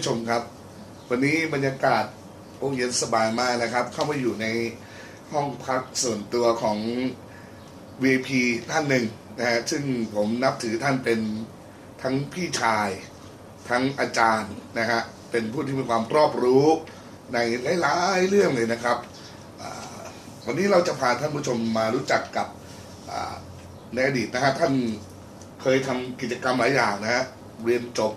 ผู้ชมครับ วันนี้บรรยากาศโอ้เย็นสบายมากนะครับ เข้ามาอยู่ในห้องพักส่วนตัวของ VP ท่านหนึ่งนะฮะซึ่งผมนับถือท่านเป็นทั้งพี่ชาย ทั้งอาจารย์นะฮะเป็นผู้ที่มีความรอบรู้ในหลายๆเรื่องเลยนะครับ วันนี้เราจะพาท่านผู้ชมมารู้จักกับในอดีตนะฮะท่านเคยทำกิจกรรมหลายอย่างนะฮะเรียนจบ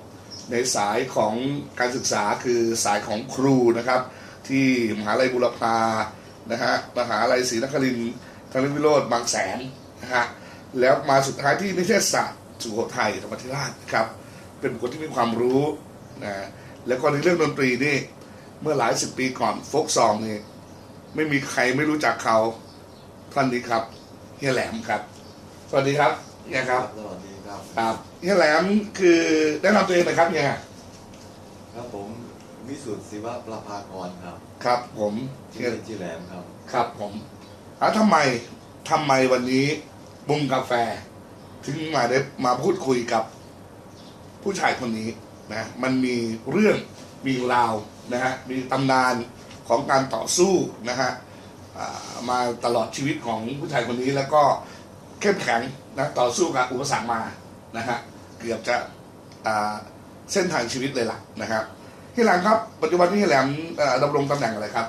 ในสายของการศึกษาคือสายของครูนะครับ ที่มหาลัยบุรพานะฮะมหาลัยศรีนครินทร์ธนวิโรธบางแสนนะฮะแล้วมาสุดท้ายที่นิเทศศาสตร์สุโขทัยธรรมธิราชนะครับ เป็นบุคคลที่มีความรู้นะแล้วก็ในเรื่องดนตรีนี่เมื่อหลายสิบปีก่อนโฟกซองนี่ไม่มีใครไม่รู้จักเขาท่านนี้ครับเฮียแหลมครับ สวัสดีครับเฮียครับสวัสดี ครับครับเฮียแหลมคือแนะนำตัวเองหน่อยครับเฮียครับผมวิสุทธิ์ศิวะประภากรครับครับ ผมชื่เฮีอยเล่นชื่อแหลมครับ ครับผมแล้วทำไมทำไมวันนี้บุงกาแฟ ถึงมาได้มาพูดคุยกับ ผู้ชายคนนี้นะมันมีเรื่องมีราวนะฮะมีตำนานของการต่อสู้นะฮะอ่ามาตลอดชีวิตของผู้ชายคนนี้แล้วก็เข้มแข็งนะต่อสู้กับอุปสรรคมา นะฮะเกือบจะอ่าเส้นทางชีวิตเลยล่ะนะครับพี่แหลมครับ ปัจจุบันนี้พี่แหลมเอ่อดำรงตำแหน่งอะไรครับ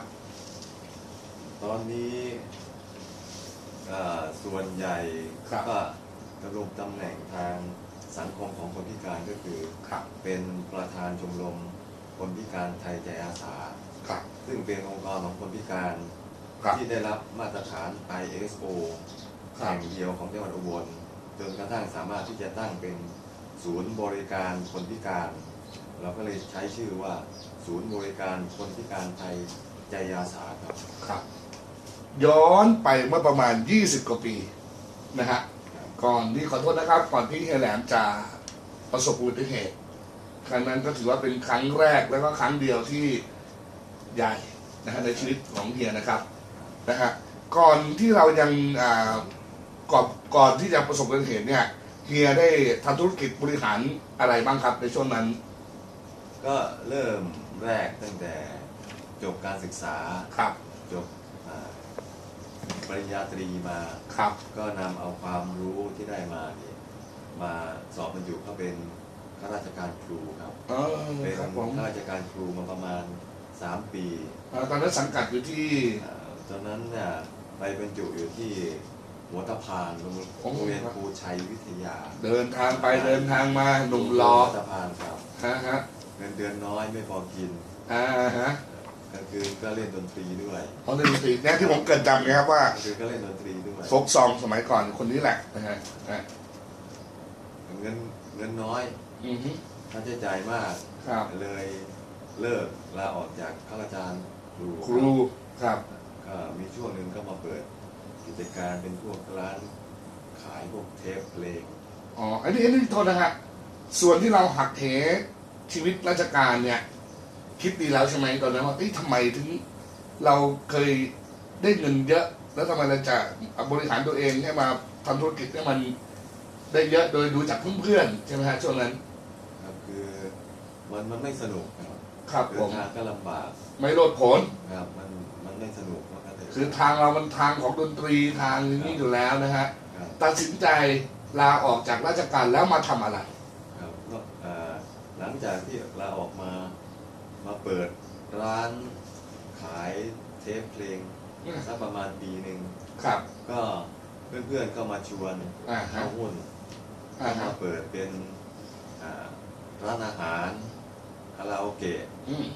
ตอนนี้อ่าส่วนใหญ่ครับก็ดำรงตำแหน่งทางสังคมของคนพิการก็คือครับเป็นประธานชมรมคนพิการไทยใจอาสาครับซึ่งเป็นองค์กรของคนพิการครับที่ได้รับมาตรฐาน ISO ครับแห่งเดียวของจังหวัดอุบล จนกระทั่งสามารถที่จะตั้งเป็นศูนย์บริการคนพิการ เราก็เลยใช้ชื่อว่า ศูนย์บริการคนพิการไทยใจอาสาครับ ครับ ย้อนไปเมื่อประมาณ 20 กว่าปีนะฮะก่อนที่ขอโทษนะครับ ก่อนที่เฮียแหลมจะประสบอุบัติเหตุครั้งนั้นก็ถือว่าเป็นครั้งแรกแล้วก็ครั้งเดียวที่ใหญ่นะฮะในชีวิตของเฮียนะครับนะฮะก่อนที่เรายังอ่า ก่อนก่อนที่จะประสบอุบัติเหตุเนี่ยเฮียได้ทำธุรกิจบริหารอะไรบ้างครับในช่วงนั้น ก็เริ่มแรกตั้งแต่จบการศึกษาครับ จบอ่าปริญญาตรีมา ครับ ก็นำเอาความรู้ที่ได้มาเนี่ยมาสอบบรรจุเข้าเป็นข้าราชการครูครับเออเป็นครับผมข้าราชการครูมาประมาณ 3 ปี เอ่อตอนนั้นสังกัดอยู่ที่ อ่าตอนนั้นเนี่ยไปบรรจุอยู่ที่ หัวตะพานโรงโอ้โรงเรียนครูชัยวิทยาเดินทางไปเดินทางมาหนุ่มรอหัวตะพานครับฮะฮะเงินเดือนน้อยไม่พอกินอ่าฮะกลางคืนก็เล่นดนตรีด้วยเขาเล่นดนตรีเนี่ยที่ผมเกริดจำนะครับว่ากลางคืนก็เล่นดนตรีด้วยโฟกซองสมัยก่อนคนนี้แหละนะฮะอะเงินเงินน้อยอือฮึค่าใช้จ่ายมากครับเลยเลิกลาออกจากข้าราชการครูครูครับก็มีช่วงหนึ่งก็มาเปิด กิจการเป็นพวกร้านขายพวกเทปเพลงอ๋ออันนี้อันนี้โทษนะฮะส่วนที่เราหักเหชีวิตราชการเนี่ย คิดดีแล้วใช่ไหมตอนนั้นว่าเอ้ยทำไมถึงเราเคยได้เงินเยอะ แล้วทำไมเราจะบริหารตัวเองให้มาทำธุรกิจให้มันได้เยอะโดยดูจากเพื่อนๆใช่ไหมฮะช่วงนั้น ครับคือมันมันไม่สนุกครับครับเดิผนมทางก็ลำบากไม่โลดผลครับมันมันไม่สนุกมากเลย คือทางเรามันทางของดนตรีทางนี้อยู่แล้วนะฮะครับตัดสินใจลาออกจากราชการแล้วมาทำอะไร ครับก็เอ่อหลังจากที่ลาออกมามาเปิดร้านขายเทปเพลงสักประมาณปีหนึ่งครับก็เพื่อนๆก็มาชวนอ่าฮะเข้าหุ้นอ่าก็ฮะมาเปิดเป็นอ่าร้านอาหารคาราโอเกะ อืม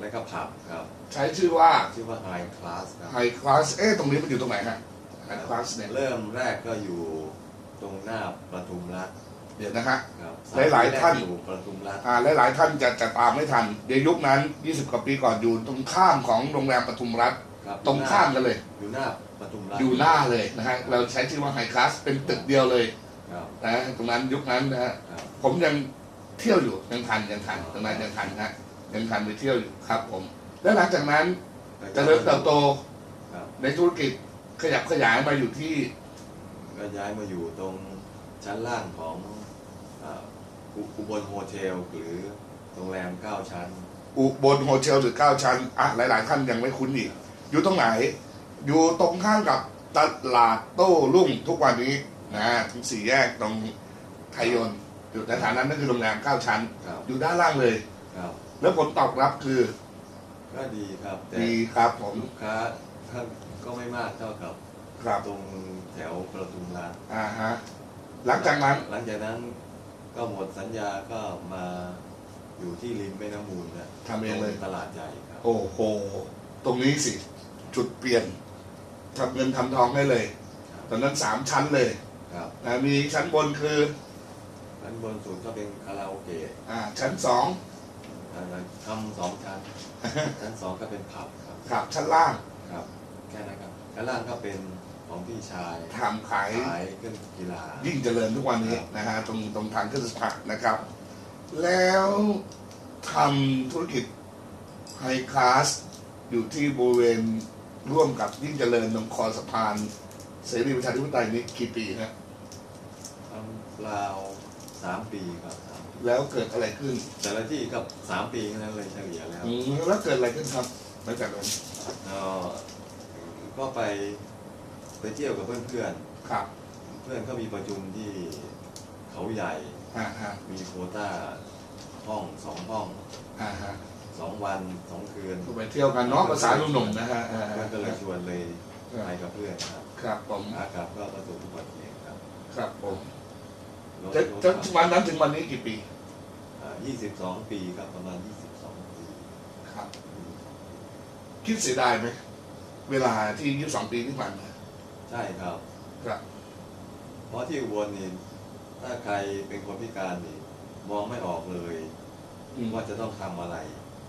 และก็ผับครับ ใช้ชื่อว่า ชื่อว่า High Class ครับ ไฮคลาส เอ๊ะตรงนี้มันอยู่ตรงไหนฮะไฮคลาสเนี่ย เริ่มแรกก็อยู่ตรงหน้าประทุมรัฐเดี๋ยวนะฮะ ครับหลายๆแรกท่าน อยู่ประทุมรัฐอ่าหลาย ๆ ท่านจะจะตามไม่ทันเดี๋ยวยุคนั้น 20 กว่าปีก่อนอยู่ตรงข้ามของโรงแรมปทุมรัฐ ครับตรงข้ามกันเลย อยู่หน้าประทุมรัฐอยู่หน้าเลยนะฮะ เราใช้ชื่อว่าไฮคลาส เป็นตึกเดียวเลยครับนะตรงนั้นยุคนั้นนะฮะ ครับ ผมยังเที่ยวอยู่ยังทันยังทันตรงนั้นยังทันฮะ ยังทันไปเที่ยวอยู่ครับผม แล้วหลังจากนั้นเจริญเติบโตครับในธุรกิจขยับขยายมาอยู่ที่ก็ย้ายมาอยู่ตรงชั้นล่างของอ่าอุอุบลโฮเทลหรือโรงแรมเก้าชั้น อุบลโฮเทลหรือเก้าชั้นอะหลาย ๆ ท่านยังไม่คุ้นอีก อยู่ตรงไหน อยู่ตรงข้ามกับตลาดโต้รุ่งทุกวันนี้นะถึงสี่แยกตรงไทยยนต์อยู่ในฐานนั้นนั่นคือโรงแรมเก้าชั้น ครับอยู่ด้านล่างเลย ครับ แล้วผลตอบรับคือก็ดีครับ แต่ดีครับผม ลูกค้าท่านก็ไม่มากเท่ากับครับ ตรงแถวประตูร้านอ่าฮะ หลังจากนั้น หลังจากนั้นก็หมดสัญญาก็มาอยู่ที่ริมแม่น้ำมูลนะทำเองเลย ตรงตลาดใหญ่ครับโอ้โห ตรงนี้สิ จุดเปลี่ยนทำเงินทำทองได้เลย ตอนนั้นสามชั้นเลยครับนะมีชั้นบนคือ ด้านบนสุดก็เป็นคาราโอเกะอ่าชั้นสองอ่า ทำสองชั้น ชั้นสองก็เป็นผับครับ ครับชั้นล่างครับ แค่นั้นครับ ชั้นล่างก็เป็นของพี่ชายทำขายขายเครื่องกีฬา ยิ่งเจริญทุกวันนี้ครับนะฮะตรงตรงทางขึ้นสะพานนะครับ แล้วทำธุรกิจไฮคลาสอยู่ที่บริเวณร่วมกับยิ่งเจริญตรงคอสะพานเสรีประชาธิปไตยนี้กี่ปีนะทำราว สามปีครับสามปีแล้วเกิดอะไรขึ้นแต่ละที่กับสามปีแค่นั้นเลยเฉลี่ยแล้วอืมแล้วเกิดอะไรขึ้นครับหลังจากนั้นเอ่อก็ไปไปเที่ยวกับเพื่อนครับๆ เพื่อนก็มีประชุมที่เขาใหญ่อ่าฮะมีโควต้าห้องสองห้องอ่าฮะสองวันสองคืนก็ไปเที่ยวกันเนาะภาษาหนุ่มๆนะฮะอ่าเพื่อนก็เลยชวนเลยครัไปบกับเพื่อนครับ ครับผม อากาศก็ประสบอุบัติเหตุครับ ครับผมรถ จะรถจะวันนั้นถึงวันนี้กี่ปียี่สิบสองปีครับประมาณยี่สิบสองปีครับ คิดเสียดายไหมเวลาที่ยี่สิบสองปีที่ผ่านมาใช่ครับ ครับ เพราะที่อุบลนี่ถ้าใครเป็นคนพิการนี่มองไม่ออกเลยอืมว่าจะต้องทำอะไร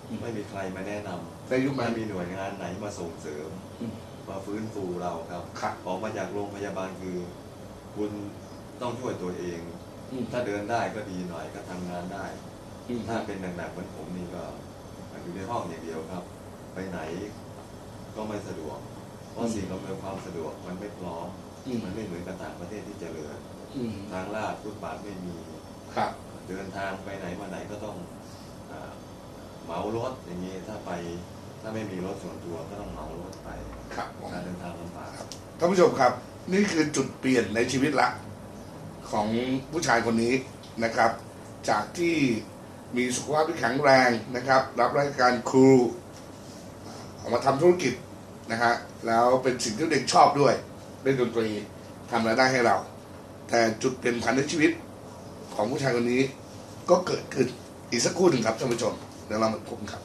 อืมไม่มีใครมาแนะนำในยุคไม่นั้นมีหน่วยงานไหนมาส่งเสริมอืมมาฟื้นฟูเราครับครับออกมาจากโรงพยาบาลคือ คุณต้องช่วยตัวเองอืม ถ้าเดินได้ก็ดีหน่อยก็ทำงานได้อืมถ้าเป็นหนักๆเหมือนผมนี่ก็อยู่ในห้องอย่างเดียวครับ ไปไหนก็ไม่สะดวก เพราะสิ่งอำนวยความสะดวกมันไม่พร้อมอืมมันไม่เหมือนกับต่างประเทศที่เจริญอืมทางลาดฟุตบาทไม่มีครับเดินทางไปไหนมาไหนก็ต้องอ่าเหมารถอย่างนี้ถ้าไปถ้าไม่มีรถส่วนตัวก็ต้องเหมารถไปครับผมการเดินทางลำบากท่านผู้ชมครับ นี่คือจุดเปลี่ยนในชีวิตละ ของผู้ชายคนนี้นะครับ จากที่มีสุขภาพที่แข็งแรงนะครับ รับราชการครูออกมาทำธุรกิจนะฮะแล้วเป็นสิ่งที่เด็กชอบด้วยเล่นดนตรีทำรายได้ให้เรา แต่จุดเปลี่ยนผันในชีวิตของผู้ชายคนนี้ก็เกิดขึ้นอีกสักครู่หนึ่งครับท่านผู้ชมเดี๋ยวเรามาพบกันครับ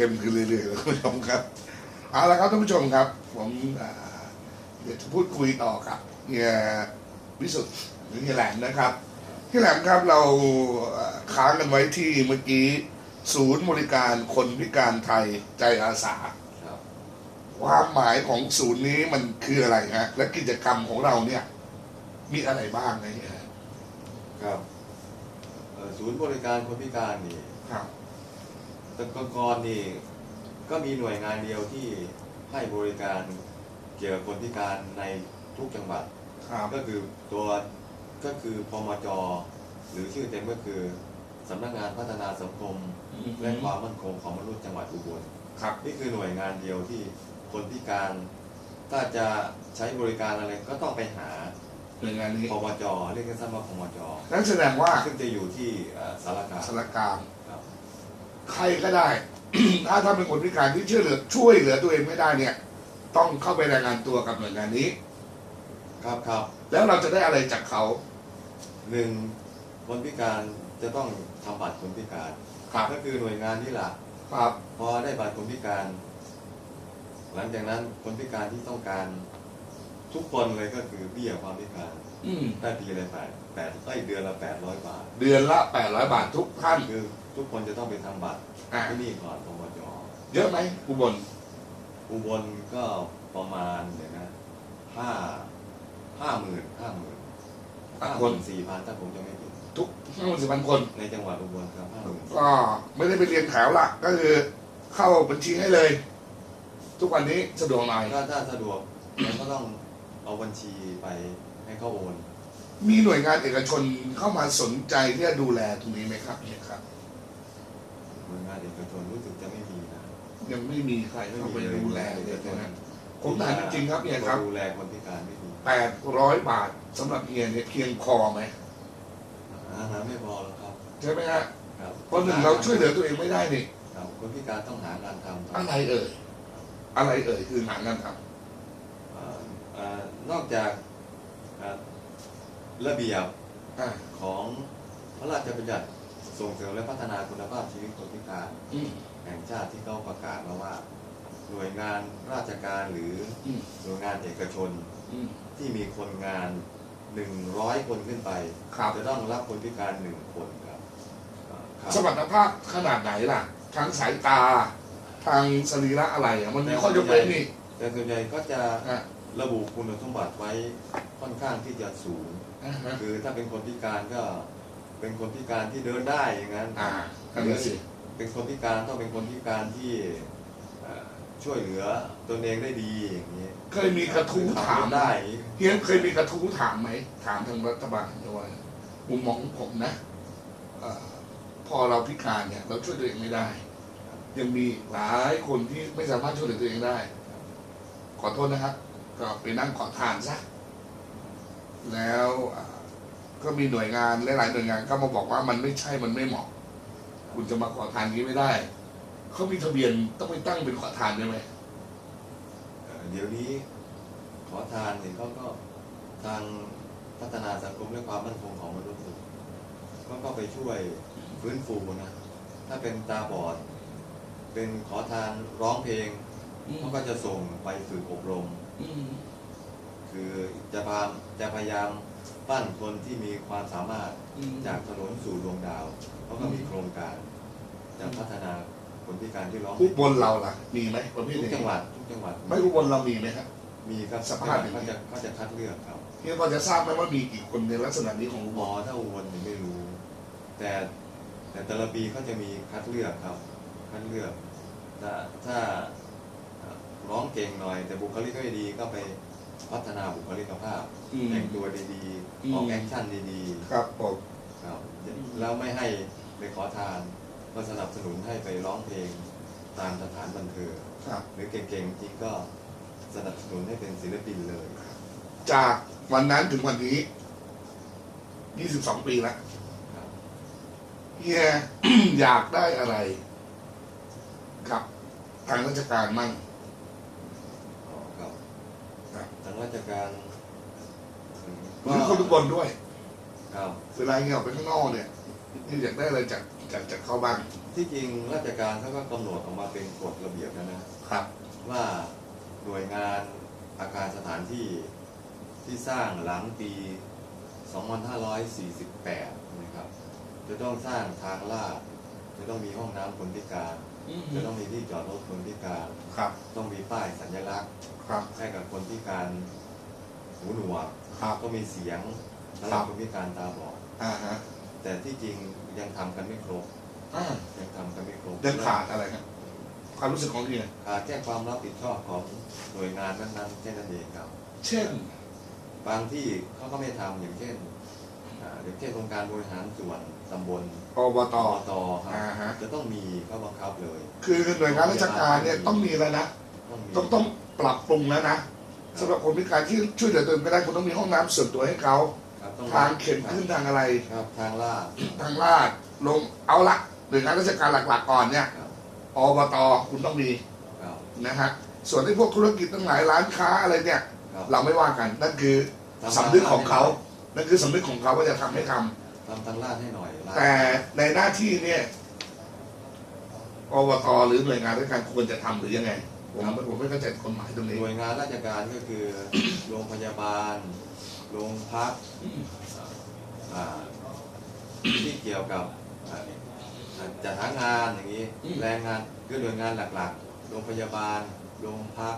เข้มขึ้นเรื่อยๆแล้วคุณผู้ชมครับเอาละครับท่านผู้ชมครับ ผมอ่าเดี๋ยวจะพูดคุยต่อกับเฮียวิสุทธ์หรือเฮียแหลมนะครับเฮียแหลมครับเราเอ่อค้างกันไว้ที่เมื่อกี้ศูนย์บริการคนพิการไทยใจอาสาครับความหมายของศูนย์นี้มันคืออะไรฮะและกิจกรรมของเราเนี่ย มีอะไรบ้างนะเฮียครับเอ่อศูนย์บริการคนพิการนี่ครับ แต่ก่อนๆนี่ก็มีหน่วยงานเดียวที่ให้บริการเกี่ยวกับคนพิการในทุกจังหวัด ครับ ก็คือตัวก็คือพมจ หรือชื่อเต็มก็คือสำนักงานพัฒนาสังคม และความมั่นคงของมนุษย์จังหวัดอุบล ครับ นี่คือหน่วยงานเดียวที่คนพิการ ถ้าจะใช้บริการอะไรก็ต้องไปหาหน่วยงานนี้พมจ เรียกกันสั้นว่าพมจ นั่นแสดงว่าซึ่งจะอยู่ที่เอ่อสารกลางสารกลางครับ ใครก็ได้ ถ้าถ้าเป็นคนพิการที่ช่วยเหลือ ช่วยเหลือตัวเองไม่ได้เนี่ย ต้องเข้าไปรายงานตัวกับหน่วยงานนี้ ครับครับแล้วเราจะได้อะไรจากเขาหนึ่งคนพิการจะต้องทำบัตรคนพิการ ครับก็คือหน่วยงานนี่แหละครับพอได้บัตรคนพิการ หลังจากนั้นคนพิการที่ต้องการทุกคนเลยก็คือเบี้ยความพิการอืมได้ปีละแปดแปดไอ้ยเดือนละแปดร้อยบาท เดือนละแปดร้อยบาททุกท่าน คือ ทุกคนจะต้องไปทำบัตรอ่า ที่นี่ก่อนพมจเยอะไหมอุบลอุบลก็ประมาณเดี๋ยวนะห้าห้าหมื่นห้าหมื่นต่าห้างหคนมื่นสี่พันถ้าผมจะไม่ผิดหทุกห้าหมื่นสี่พันคน ในจังหวัดอุบลครับห้าหมื่นก็ไม่ได้ไปเรียนแถวละก็คือเข้าบัญชีให้เลย ทุกวันนี้สะดวกหน่อยถ้าถ้าสะดวกเราก็ต้องเอาบัญชีไปให้เขาโอน มีหน่วยงานเอกชนเข้ามาสนใจที่จะดูแลตรงนี้ไหมครับเนี่ยครับห น่วยงานเอกชนรู้สึกจะไม่มีนะยังไม่มีใครไม่เข้ามีไปเลยดูแลเลยนะผมถามจริงๆครับเนี่ยครับดูแลคนพิการไม่มีแปดร้อยบาทสำหรับเฮียเนี่ยเพียงพอไหมอาหารไม่พอแล้วครับ ใช่ไหมฮะครับเพราะหนึ่งเราช่วยเหลือตัวเองไม่ได้นี่ครับคนพิการต้องหางานทำครับอะไรเอ่ยอะไรเอ่ยคือหางานทเอ่อเอ่อนอกจากเอ่อระเบียบำอ่าของพระราชบัญญัติ ส่งเสริมและพัฒนาคุณภาพชีวิตคนพิการอืมแห่งชาติที่เขาประกาศมาว่า หน่วยงานราชการหรืออืมหน่วยงานเอกชนอืมที่มีคนงาน100คนขึ้นไปครับจะต้องรับคนพิการหนึ่งคนครับอ่าครับสมรรถภาพขนาดไหนล่ะทางสายตา ทางสรีระอะไรอะมันมีข้อยกเว้นนี่แต่ส่วนใหญ่ก็จะอะระบุคุณสมบัติไว้ค่อนข้างที่จะสูงอ่าฮะคือถ้าเป็นคนพิการก็ เป็นคนพิการที่เดินได้อย่างนั้นอ่านั่นแหละสิเป็นคนพิการต้องเป็นคนพิการที่เอ่อช่วยเหลือตนเองได้ดีอย่างนี้เคยมีกระทู้ถามขับรถได้อย่างนี้เฮียเคยมีกระทู้ถามไหมถามทางรัฐบาลด้วยมุมมองของผมนะเอ่อพอเราพิการเนี่ย เราช่วยตัวเองไม่ได้ ยังมีหลายคนที่ไม่สามารถช่วยเหลือตัวเองได้ ขอโทษนะครับ ก็ไปนั่งขอทานซะแล้วอ่า ก็มีหน่วยงานหลายๆหน่วยงานก็มาบอกว่ามันไม่ใช่มันไม่เหมาะ คุณจะมาขอทานนี้ไม่ได้เขามีทะเบียนต้องไปตั้งเป็นขอทานได้ไหมเอ่อเดี๋ยวนี้ขอทานเนี่ยเขาก็ทางพัฒนาสังคมและความมั่นคงของมนุษย์ก็ก็ไปช่วยฟื้นฟูนะถ้าเป็นตาบอด เป็นขอทานร้องเพลงเขาก็จะส่งไปฝึกอบรม อืม คือจะพยายามจะพยายาม ปั้นคนที่มีความสามารถอืมจากถนนสู่ดวงดาวเขาก็มีโครงการ จะพัฒนาคนพิการที่ร้องอุบลเราล่ะ มีไหมประเภททุกนี้จังหวัดทุกจังหวัดไม่อุบลเรามีไหมครับ มีครับสภาพอย่างนี้ เขาจะเขาจะคัดเลือกครับเฮียพอจะทราบไหมว่ามีกี่คนในลักษณะนี้ของอุหบมลอถ้าอุบลผมไม่รู้ แต่แต่แต่ละปีเขาจะมีคัดเลือกครับ คัดเลือก ถ้าถ้าร้องเก่งหน่อย แต่บุคลิกไม่ดีก็ไป พัฒนาบุคลิกภาพอืมแต่งตัวดีอืมๆออกแอคชั่นดีครับผมๆครับแล้วไม่ให้ไปขอทานก็สนับสนุนให้ไปร้องเพลงตามสถานบันเทิงครับ หรือเก่งๆจริงก็สนับสนุนให้เป็นศิลปินเลย จากวันนั้นถึงวันนี้ 22 ปีแล้วครับ เฮีย อยากได้อะไรครับทางราชการมั่งอ๋อครับครับ ทางราชการอืมหรือคนทุกบนด้วยครับ เวลาเฮียออกไปข้างนอกเนี่ยเฮียอยากได้อะไรจากจากจากเขาบ้างที่จริงราชการเขาก็กำหนดออกมาเป็นกฎระเบียบแล้วนะครับ ว่าหน่วยงานอาคารสถานที่ที่สร้างหลังปี 2548 นะครับ จะต้องสร้างทางลาด จะต้องมีห้องน้ำคนพิการ จะต้องมีที่จอดรถคนพิการครับ ต้องมีป้ายสัญลักษณ์ครับให้กับคนพิการหูหนวกครับก็มีเสียงสำหครัรับบคนพิการตาบอดอ่าฮะแต่ที่จริงยังทำกันไม่ครบอ่ายังทำกันไม่ครบยังขาดอะไรครับความรู้สึกของเฮียขาดแค่ความรับผิดชอบของหน่วยงานนั้นๆแค่นั้นเองครับ เช่น บางที่เขาก็ไม่ทำอย่างเช่น อ่าอย่างเช่นองค์การบริหารส่วนตำบลอบต อบตครัอ่าฮะ บจะต้องมีเขาบังคับเลย คือหน่วยงานราชการเนี่ยต้องมีแล้วนะต้องมีต้องต้องปรับปรุงแล้วนะสำหรับคนพิการที่ช่วยเหลือตัวเองไม่ได้คุณต้องมีห้องน้ำส่วนตัวให้เขาครับต้องทางเข็นขึ้นทางอะไร ครับทางลาดทางลาดลงเอาละหน่วยงานราชการหลักๆก่อนเนี่ยครับอบตคุณต้องมีครับนะฮะส่วนที่พวกธุรกิจทั้งหลายร้านค้าอะไรเนี่ย ครับเราไม่ว่ากันนั่นคือทำสำนึกของเขา นั่นคือสำนึกของเขาว่าจะทำให้ทำทำทางลาดให้หน่อยลาดแต่ในหน้าที่เนี่ยอบตหรือหน่วยงานราชการควรจะทำหรือยังไง ผมผมไม่เข้าใจกฎหมายตรงนี้ หน่วยงานราชการก็คือ โรงพยาบาล โรงพักอืมอ่าที่เกี่ยวกับอ่าจัดหางานอย่างนี้แรงงานคือหน่วยงานหลักๆ โรงพยาบาล โรงพัก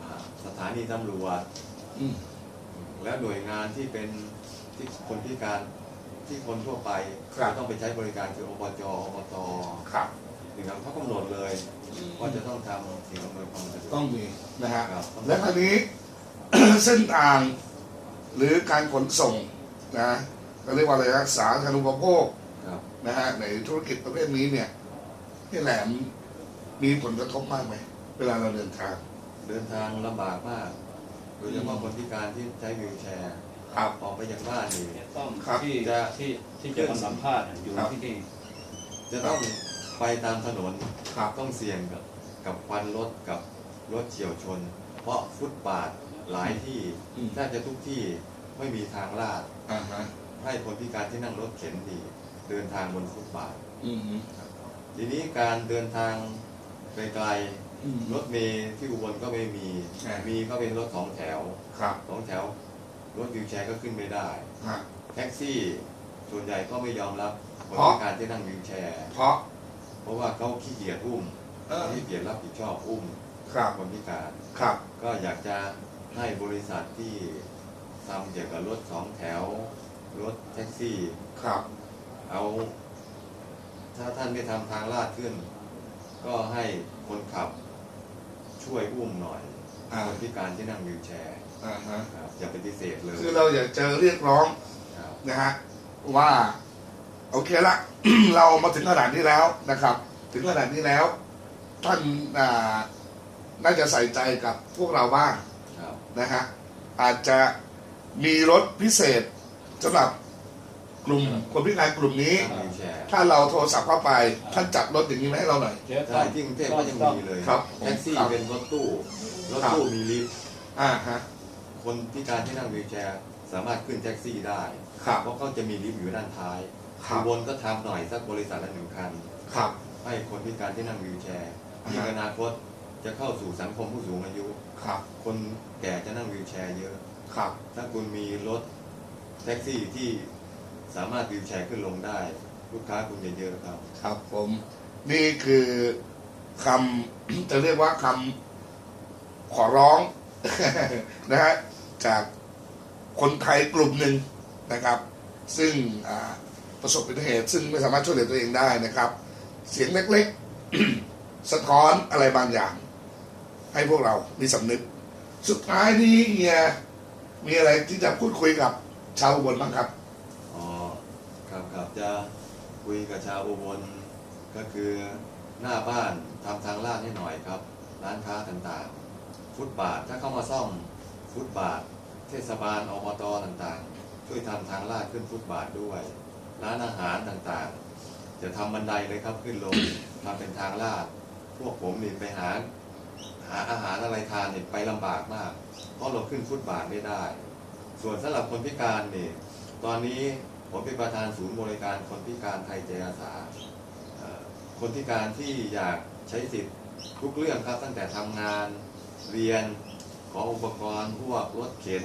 อ่าสถานีตำรวจ อืม และหน่วยงานที่เป็นที่คนพิการที่คนทั่วไปครับ จะต้องไปใช้บริการคืออบจอบตครับนะครับเขากำหนดเลยว่าจะต้องทำสิ่งอำนวยความสะดวกต้องมีนะฮะ ครับ และคราวนี้ เส้นทางหรือการขนส่งนะก็เรียกว่าอะไรนะสาธารณูปโภคครับ นะฮะในธุรกิจประเภทนี้เนี่ยที่แหลมมีผลกระทบมากไหมเวลาเราเดินทาง เดินทางลำบากมาก โดยเฉพาะคนพิการที่ใช้วีลแชร์ครับ ออกไปจากบ้านนี่ต้องครับที่จะ ที่ที่จะมาสัมภาษณ์อยู่ครับ ที่นี่จะต้องไปตามถนนครับ ต้องเสี่ยงกับกับควันรถกับรถเฉียวชน เพราะฟุตบาทหลายที่อืมแทบจะทุกที่ไม่มีทางลาด อ่าฮะให้คนพิการที่นั่งรถเข็นดี เดินทางบนฟุตบาท อืม ทีนี้การเดินทางไกลอืมๆ รถเมล์ที่อุบลก็ไม่มี ใช่ มีก็เป็นรถสองแถวครับสองแถว รถวิวแชร์ก็ขึ้นไม่ได้ ฮะ แท็กซี่ส่วนใหญ่ก็ไม่ยอมรับคนเพราะ พิการที่นั่งวิวแชร์ เพราะเพราะว่าเขาขี้เกียจอุ้มเออขี้เกียจรับผิดชอบอุ้มครับคนพิการ ครับก็อยากจะให้บริษัทที่ทำเกี่ยวกับรถสองแถว รถแท็กซี่ ครับเอา ถ้าท่านไม่ทำทางลาดขึ้น ก็ให้คนขับ ช่วยอุ้มหน่อยอ่า คนพิการที่นั่งวิวแชร์อ่าฮะครับอย่าปฏิเสธเลยคือเราอยากจะเรียกร้องครับนะฮะว่า โอเคละ เรามาถึงขนาดนี้แล้วนะครับ ถึงขนาดนี้แล้ว ท่านอ่าน่าจะใส่ใจกับพวกเราบ้าง ครับ นะฮะอาจจะมีรถพิเศษสำหรับ กลุ่มคนพิการกลุ่มนี้นั่งวิวแชร์ถ้าเราโทรศัพท์เข้าไปท่านจัดรถอย่างนี้มาให้เราหน่อยเดี๋ยวต้ใช่องที่กรุงเทพต้ก็องยังต้องมีเลยครับแท็กซี่ครับเป็นรถตู้รถครับตู้มีลิฟต์อ่าฮะคนพิการที่นั่งวีลแชร์สามารถขึ้นแท็กซี่ได้ครับเพราะเขาจะมีลิฟต์อยู่ด้านท้ายครับอุบนก็ทำหน่อยสักบริษัทละหนึ่งคันครับให้คนพิการที่นั่งวีลแชร์อ่าฮะมีอนาคตจะเข้าสู่สังคมผู้สูงอายุครับ คนแก่จะนั่งวีลแชร์เยอะครับ ถ้าคุณมีรถแท็กซี่ที่ สามารถวีลแชร์ขึ้นลงได้ ลูกค้าคุณจะเยอะครับ ครับผม นี่คือคำจะเรียกว่าคำขอร้อง นะฮะจากคนไทยกลุ่มหนึ่งนะครับ ซึ่งประสบอุบัติเหตุ ซึ่งไม่สามารถช่วยเหลือตัวเองได้นะครับ เสียงเล็กๆ สะท้อนอะไรบางอย่าง ให้พวกเรามีสำนึก สุดท้ายนี้เฮียมีอะไรที่จะพูดคุยกับชาวบลบ้างครับ จะคุยกับชาวอุบลก็คือหน้าบ้านทำทางลาดให้หน่อยครับ ร้านค้าต่างๆ ฟุตบาทถ้าเข้ามาซ่อมฟุตบาท เทศบาลอบตต่างๆ ช่วยทำทางลาดขึ้นฟุตบาทด้วย ร้านอาหารต่างๆ จะทำบันไดเลยครับขึ้นลงทำเป็นทางลาด พวกผมนี่ไปหาหาอาหารอะไรทานเนี่ยไปลำบากมาก เพราะเราขึ้นฟุตบาทไม่ได้ ส่วนสำหรับคนพิการนี่ตอนนี้ ผมเป็นประธานศูนย์บริการคนพิการไทยใจอาสาคนพิการที่อยากใช้สิทธิ์ทุกเรื่องครับ ตั้งแต่ทำงานเรียนขออุปกรณ์พวกรถเข็น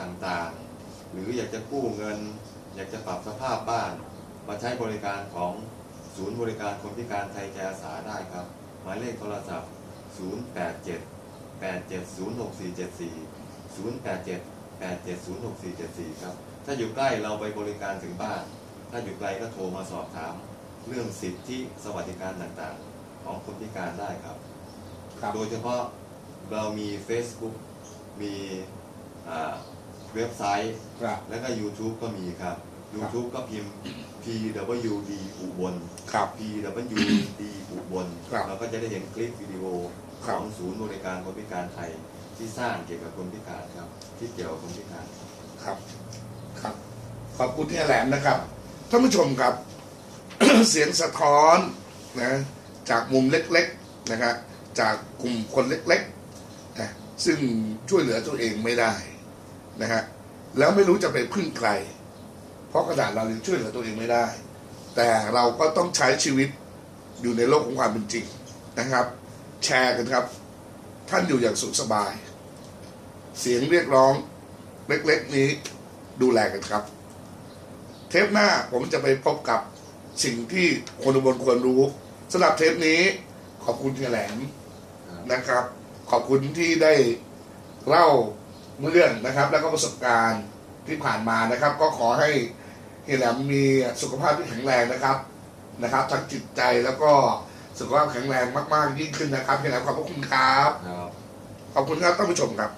ต่างๆ หรืออยากจะกู้เงิน อยากจะปรับสภาพบ้านมาใช้บริการของศูนย์บริการคนพิการไทยใจอาสาได้ครับ หมายเลขโทรศัพท์ 087 8706474 087 8706474 ครับ ถ้าอยู่ใกล้เราไปบริการถึงบ้าน ถ้าอยู่ไกลก็โทรมาสอบถาม เรื่องสิทธิสวัสดิการต่างๆ ของคนพิการได้ครับครับโดยเฉพาะเรามี Facebook มีอ่าเว็บไซต์ครับแล้วก็ YouTube ก็มีครับ YouTube ก็พิมพ์ PWD อุบลครับ PWD อุบลครับเราก็จะได้เห็นคลิปวิดีโอคขรับองศูนย์บริการคนพิการไทยที่สร้างเกี่ยวกับคนพิการครับ ที่เกี่ยวกับคนพิการครับ ครับขอบคุณที่แหลมนะครับท่านผู้ชมครับ เสียงสะท้อนนะจากมุมเล็กๆนะครับจากกลุ่มคนเล็กๆนะซึ่งช่วยเหลือตัวเองไม่ได้นะฮะแล้วไม่รู้จะไปพึ่งใคร เพราะขนาดเรายังช่วยเหลือตัวเองไม่ได้ แต่เราก็ต้องใช้ชีวิตอยู่ในโลกของความเป็นจริงนะครับ แชร์กันครับ ท่านอยู่อย่างสุขสบาย เสียงเรียกร้องเล็กๆนี้ดูแลกันครับ เทปหน้าผมจะไปพบกับสิ่งที่คนอุบลควรรู้สำหรับเทปนี้ขอบคุณเฮียแหลมครับนะครับ ขอบคุณที่ได้เล่าเรื่องนะครับ แล้วก็ประสบการณ์ที่ผ่านมานะครับ ก็ขอให้เฮียแหลมมีสุขภาพที่แข็งแรงนะครับนะครับทั้งจิตใจแล้วก็สุขภาพแข็งแรงมาก ๆ ยิ่งขึ้นนะครับเฮียแหลมขอบพระคุณครับนะครับ ขอบคุณครับท่านผู้ชมครับ